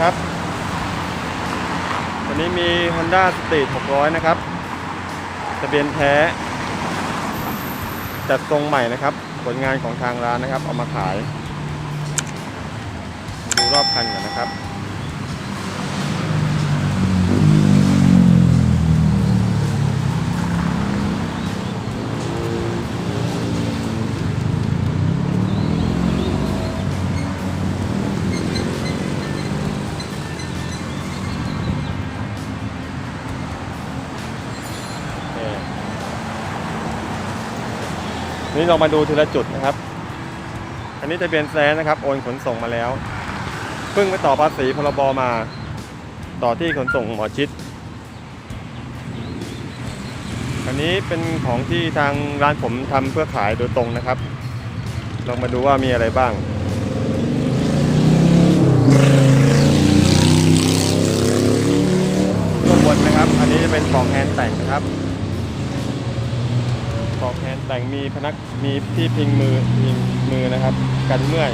ครับ วันนี้มี Honda Street 600 นะครับทะเบียนแท้ จัดทรงใหม่นะครับ ผลงานของทางร้านนะครับ เอามาขาย ดูรอบคันก่อนนะครับ นี่เรามาดูทีละจุดนะครับ อันนี้จะเป็นแซนนะครับ โอนขนส่งมาแล้ว เพิ่งไปต่อภาษีพรบมา ต่อที่ขนส่งหมอชิด อันนี้เป็นของที่ทางร้านผมทำเพื่อขายโดยตรงนะครับ ลองมาดูว่ามีอะไรบ้างข้างบนนะครับ อันนี้จะเป็นของแฮนด์แต่งนะครับ องแฮนแต่งมีพนักมีที่พิงมือพิงมือนะครับ กันเมื่อย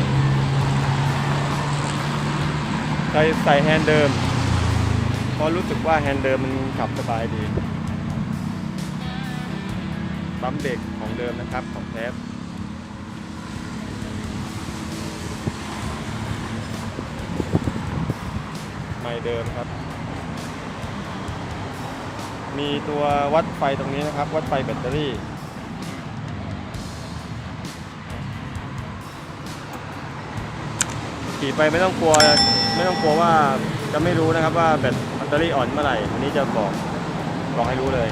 ใส่ใส่แฮนด์เดิมเพราะรู้สึกว่าแฮนด์เดิมมันขับสบายดีปั๊มเบรกของเดิมนะครับของแท้ไม่เดิมครับ มีตัววัดไฟตรงนี้นะครับ วัดไฟแบตเตอรี่ ขี่ไปไม่ต้องกลัวไม่ต้องกลัวว่าจะไม่รู้นะครับว่าแบตแบตเตอรี่อ่อนเมื่อไหร่อันนี้จะบอกบอกให้รู้เลย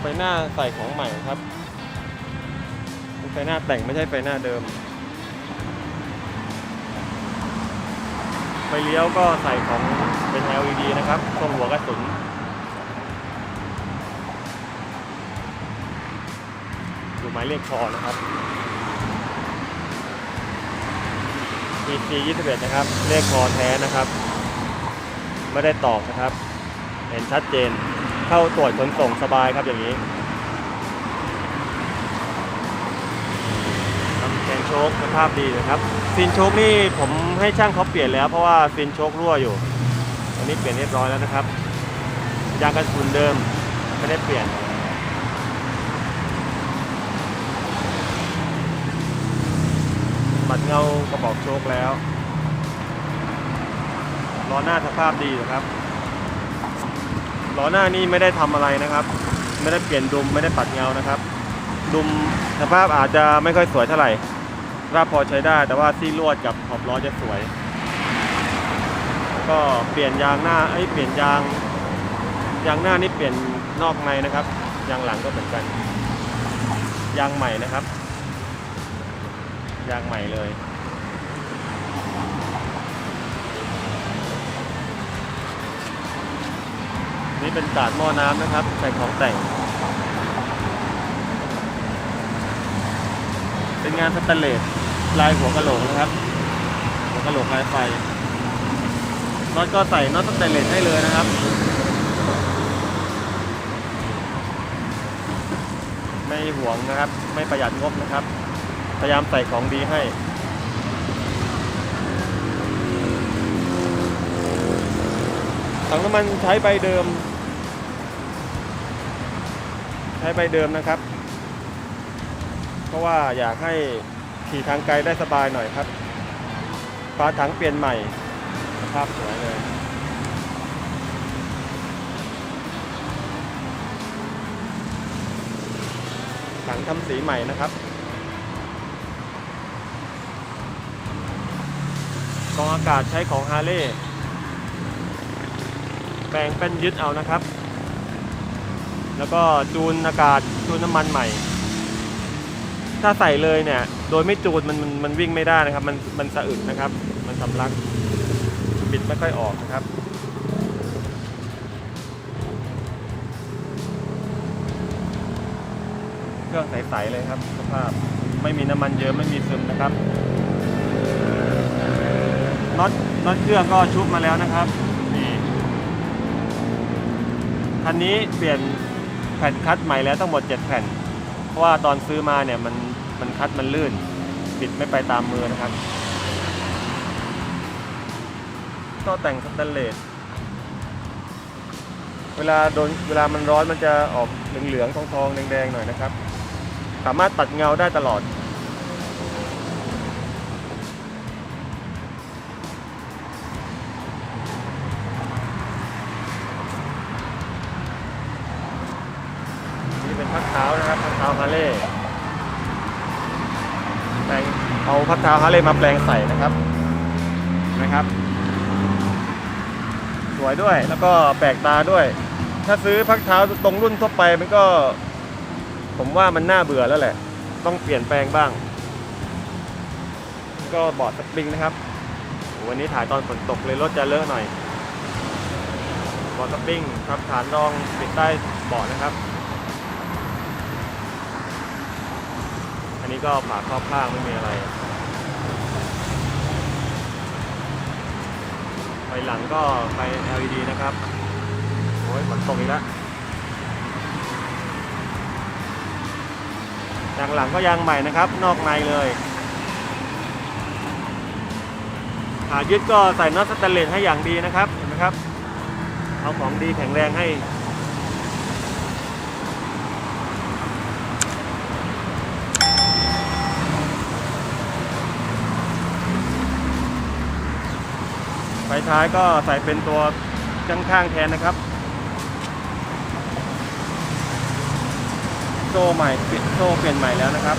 ไฟหน้าใส่ของใหม่ครับไฟหน้าแต่งไม่ใช่ไฟหน้าเดิม ไฟเลี้ยวก็ใส่ของเป็น LED นะครับตรงหัวกระสุน หมายเลขคอนะครับ PC 21นะครับเลขคอแท้นะครับ ไม่ได้ตอกนะครับ เห็นชัดเจนเข้าตรวจขนส่งสบายครับอย่างนี้ทำแกนโชคสภาพดีนะครับซีนโชคนี่ผมให้ช่างเขาเปลี่ยนแล้ว เพราะว่าซีนโชครั่วอยู่อันนี้เปลี่ยนเรียบร้อยแล้วนะครับยางกันฝุ่นเดิมไม่ได้เปลี่ยน บัดเงากระบอกโชคแล้วล้อหน้าสภาพดีนะครับล้อหน้านี่ไม่ได้ทำอะไรนะครับ ไม่ได้เปลี่ยนดุมไม่ได้ปัดเงานะครับ ดุมสภาพอาจจะไม่ค่อยสวยเท่าไหร่ราบพอใช้ได้ แต่ว่าซี่ลวดกับขอบล้อจะสวย ก็เปลี่ยนยางหน้าไอ้เปลี่ยนยางยางหน้านี่เปลี่ยนนอกในนะครับ ยางหลังก็เหมือนกัน ยางใหม่นะครับ ยางใหม่เลย นี่เป็นกาดหม้อน้ำนะครับ ใส่ของแต่ง เป็นงานสแตนเลสลายหัวกระโหลกนะครับ หัวกระโหลกลายไฟน็อตก็ใส่น็อตสแตนเลสให้เลยนะครับไม่หวงนะครับ ไม่ประหยัดงบนะครับ พยายามใส่ของดีให้ ถังน้ำมันใช้ใบเดิม ใช้ใบเดิมนะครับ เพราะว่าอยากให้ขี่ทางไกลได้สบายหน่อยครับฝาถังเปลี่ยนใหม่ภาพสวยเลยถังทำสีใหม่นะครับ กองอากาศใช้ของฮาร์เลย์แปลงเป็นยึดเอานะครับ แล้วก็จูนอากาศจูนน้ำมันใหม่ ถ้าใส่เลยเนี่ย โดยไม่จูนมันมันมันวิ่งไม่ได้นะครับ มันมันสะอึกนะครับ มันสำลักบิดไม่ค่อยออกนะครับเครื่องใสๆเลยครับสภาพไม่มีน้ำมันเยอะไม่มีซึมนะครับ น็อตน็อตเครื่องก็ชุบมาแล้วนะครับนี่คันนี้เปลี่ยนแผ่นคัดใหม่แล้วทั้งหมด 7 แผ่น เพราะว่าตอนซื้อมาเนี่ยมันมันคัดมันลื่นปิดไม่ไปตามมือนะครับก็แต่งสแตนเลสเวลาโดนเวลามันร้อนมันจะออกเหลืองๆทองๆแดงๆหน่อยนะครับ สามารถตัดเงาได้ตลอด ท้านะครับพักเท้าฮาร์เลย์แปลงเอาพักเท้าฮาร์เลย์มาแปลงใส่นะครับเห็นะครับ สวยด้วยแล้วก็แปลกตาด้วย ถ้าซื้อพักเท้าตรงรุ่นทั่วไปมันก็ ผมว่ามันน่าเบื่อแล้วแหละ ต้องเปลี่ยนแปลงบ้าง ก็บอร์ดสปริงนะครับวันนี้ถ่ายตอนฝนตกเลยรถจะเลอะหน่อยบอร์ดสปริงครับฐานรองปิดใต้เบาะนะครับ อันนี้ ก็ฝาครอบข้างไม่มีอะไร ไฟหลังก็ไฟ LED นะครับ โอ้ยฝนตกอีกแล้วยางหลังก็ยางใหม่นะครับ นอกในเลยขายึดก็ใส่น็อตสแตนเลสให้อย่างดีนะครับ เห็นไหมครับ เอาของดีแข็งแรงให้ ท้ายก็ใส่เป็นตัวข้างๆแทนนะครับ โซ่ใหม่เปลี่ยนโซ่เปลี่ยนใหม่แล้วนะครับ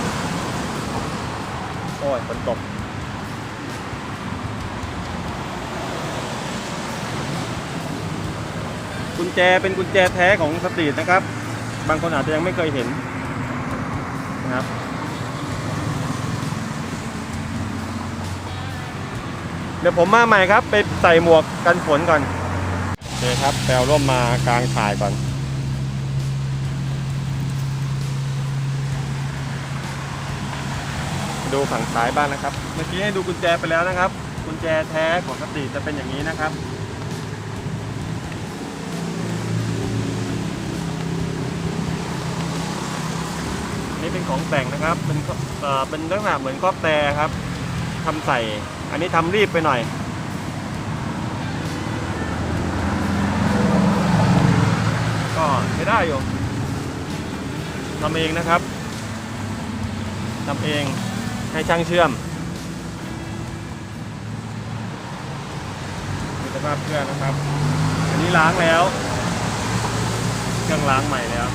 โอ้ยฝนตกกุญแจเป็นกุญแจแท้ของสตรีทนะครับ บางคนอาจจะยังไม่เคยเห็นนะครับ เดี๋ยวผมมาใหม่ครับ ไปใส่หมวกกันฝนก่อนโอเคครับแปลร่มมากลางถ่ายก่อนดูฝั่งซ้ายบ้างนะครับ เมื่อกี้ให้ดูกุญแจไปแล้วนะครับ กุญแจแท้ปกติจะเป็นอย่างนี้นะครับ นี่เป็นของแต่งนะครับ เป็นข้อเอ่อเป็นลักษณะเหมือนครอบแต่ครับ ทำใส่ อันนี้ทำรีบไปหน่อย ก็ใช้ได้อยู่ทำเองนะครับทำเองให้ช่างเชื่อมดูสภาพเครื่องนะครับ อันนี้ล้างแล้ว เครื่องล้างใหม่แล้ว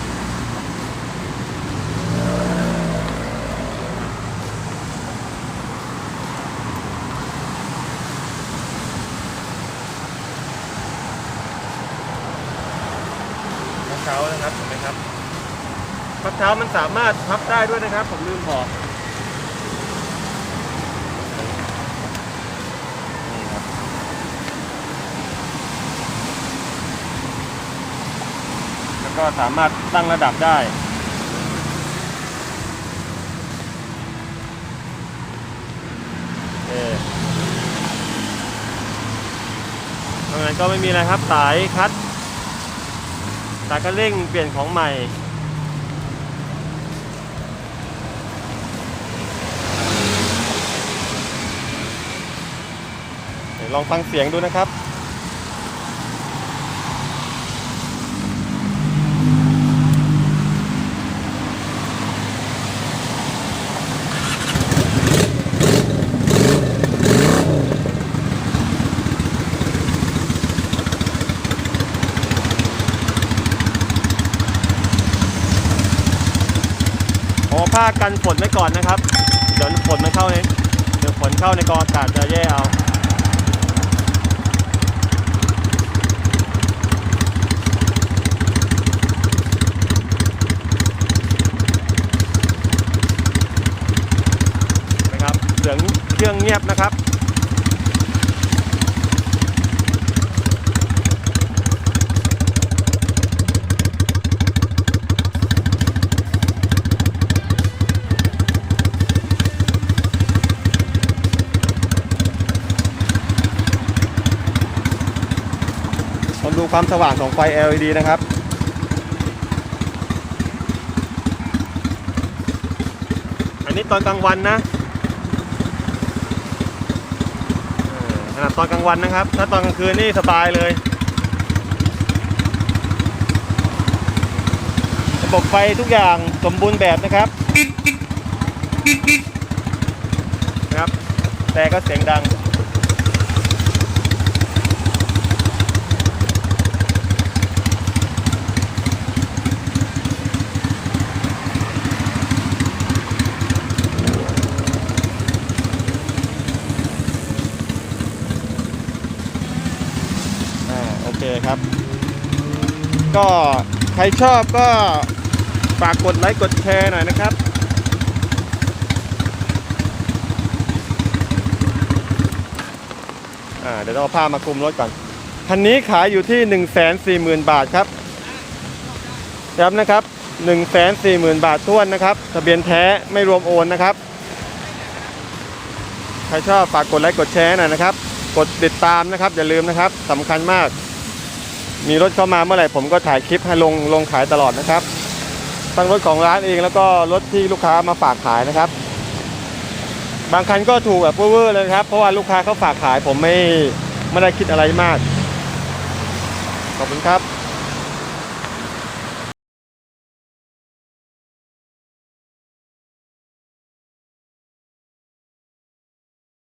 พับเท้านะครับเห็นไหมครับ เช้ามันสามารถพับได้ด้วยนะครับ ผมลืมบอกแล้วก็สามารถตั้งระดับได้โอเคนอกนั้นก็ไม่มีอะไรครับสายคัดสายก็เร่งเปลี่ยนของใหม่ เดี๋ยว ลองฟังเสียงดูนะครับขอผ้ากันฝนไว้ก่อนนะครับ เดี๋ยวฝนมันเข้าในเดี๋ยวฝนเข้าในกองอากาศจะแย่เอา นะครับเสียง เงียบนะครับ ลองดูความสว่างของไฟ LED นะครับอันนี้ตอนกลางวันนะ นาดตอนกลางวันนะครับ ถ้าตอนกลางคืนนี่สบายเลย ระบบไฟทุกอย่างสมบูรณ์แบบนะครับนะครับ แต่ก็เสียงดัง อ่าโอเคครับ ก็ใครชอบก็ฝากกดไลค์กดแชร์หน่อยนะครับอ่าเดี๋ยวเราเอาผ้ามาคลุมรถก่อน คันนี้ขายอยู่ที่ 1 4 0 0 0 0 บาทครับย้ำนะครับ 1 4 0 0 0 0 บาทท้วนนะครับ ทะเบียนแท้ไม่รวมโอนนะครับ ใครชอบฝากกดไลค์กดแชร์หน่อยนะครับ กดติดตามนะครับ อย่าลืมนะครับสำคัญมาก มีรถเข้ามาเมื่อไหร่ผมก็ถ่ายคลิปให้ลงลงขายตลอดนะครับทั้งรถของร้านเองแล้วก็รถที่ลูกค้ามาฝากขายนะครับ บางคันก็ถูกแบบเวอร์เลยครับ เพราะว่าลูกค้าเขาฝากขายผมไม่ไม่ได้คิดอะไรมาก ขอบคุณครับ